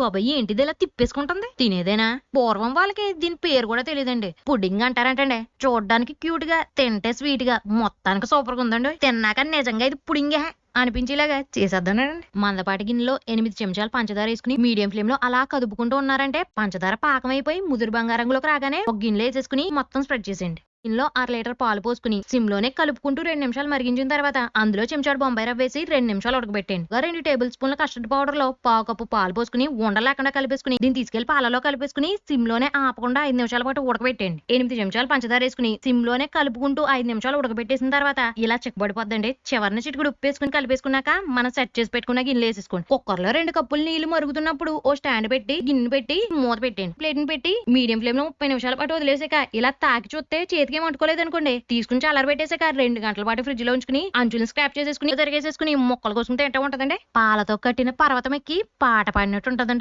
బాబాయ్ ఏంటిది ఇలా తిప్పేసుకుంటుంది? తినేదేనా? పూర్వం వాళ్ళకి దీని పేరు కూడా తెలియదండి పుడ్డింగ్ అంటారంటండి. చూడడానికి క్యూట్గా తింటే స్వీట్గా మొత్తానికి సూపర్గా ఉందండి. తిన్నాక నిజంగా ఇది పుడింగే అనిపించేలాగా చేసేద్దానండి మందపాటి గిన్నెలో ఎనిమిది చెంచాలు పంచదార వేసుకుని మీడియం ఫ్లేమ్లో అలా కదుపుకుంటూ ఉన్నారంటే పంచదార పాకం అయిపోయి ముదురు బంగారంలోకి రాగానే ఒక గిన్నెలో వేసేసుకుని మొత్తం స్ప్రెడ్ చేసేయండి. గిన్నెలో అర లీటర్ పాలు పోసుకుని సిమ్లోనే కలుపుకుంటూ రెండు నిమిషాలు మరిగించిన తర్వాత అందులో చెంచాడు బొంబాయి రవ్వ వేసి రెండు నిమిషాలు ఉడకబెట్టండి రెండు టేబుల్ స్పూన్ల కస్టర్డ్ పౌడర్లో పావు కప్పు పాలు పోసుకుని ఉండలేకుండా కలిపేసుకుని దీన్ని తీసుకెళ్ళి పాలలో కలిపేసుకుని సిమ్లోనే ఆపకుండా ఐదు నిమిషాల పాటు ఉడకబెట్టండి ఎనిమిది నిమిషాలు పంచదార వేసుకుని సిమ్లోనే కలుపుకుంటూ ఐదు నిమిషాలు ఉడకబెట్టేసిన తర్వాత ఇలా చిక్కబడిపోద్దండి. చివరిన చిటికుడు ఉప్పు వేసుకుని కలిపేసుకున్నాక మనం సెట్ చేసి పెట్టుకున్న గిన్నెలు వేసేసుకోండి. కుక్కర్లో రెండు కప్పులు నీళ్ళు మరుగుతున్నప్పుడు ఓ స్టాండ్ పెట్టి గిన్నె పెట్టి మూత పెట్టండి ప్లేట్ని పెట్టి మీడియం ఫ్లేమ్లో ముప్పై నిమిషాల పాటు వదిలేసాక ఇలా తాకి చూస్తే చేతికి ఏం అంటుకోలేదు అనుకోండి తీసుకుని చల్లార పెట్టేసాక రెండు గంటల పాటు ఫ్రిడ్జ్లో ఉంచుకుని అంచులను స్క్రాప్ చేసేసుకుని తిరిగేసేసుకుని మొక్కలు కోసం తింటూ ఉంటదండి. పాలతో కట్టిన పర్వతం ఎక్కి పాట పాడినట్టు ఉంటదండి.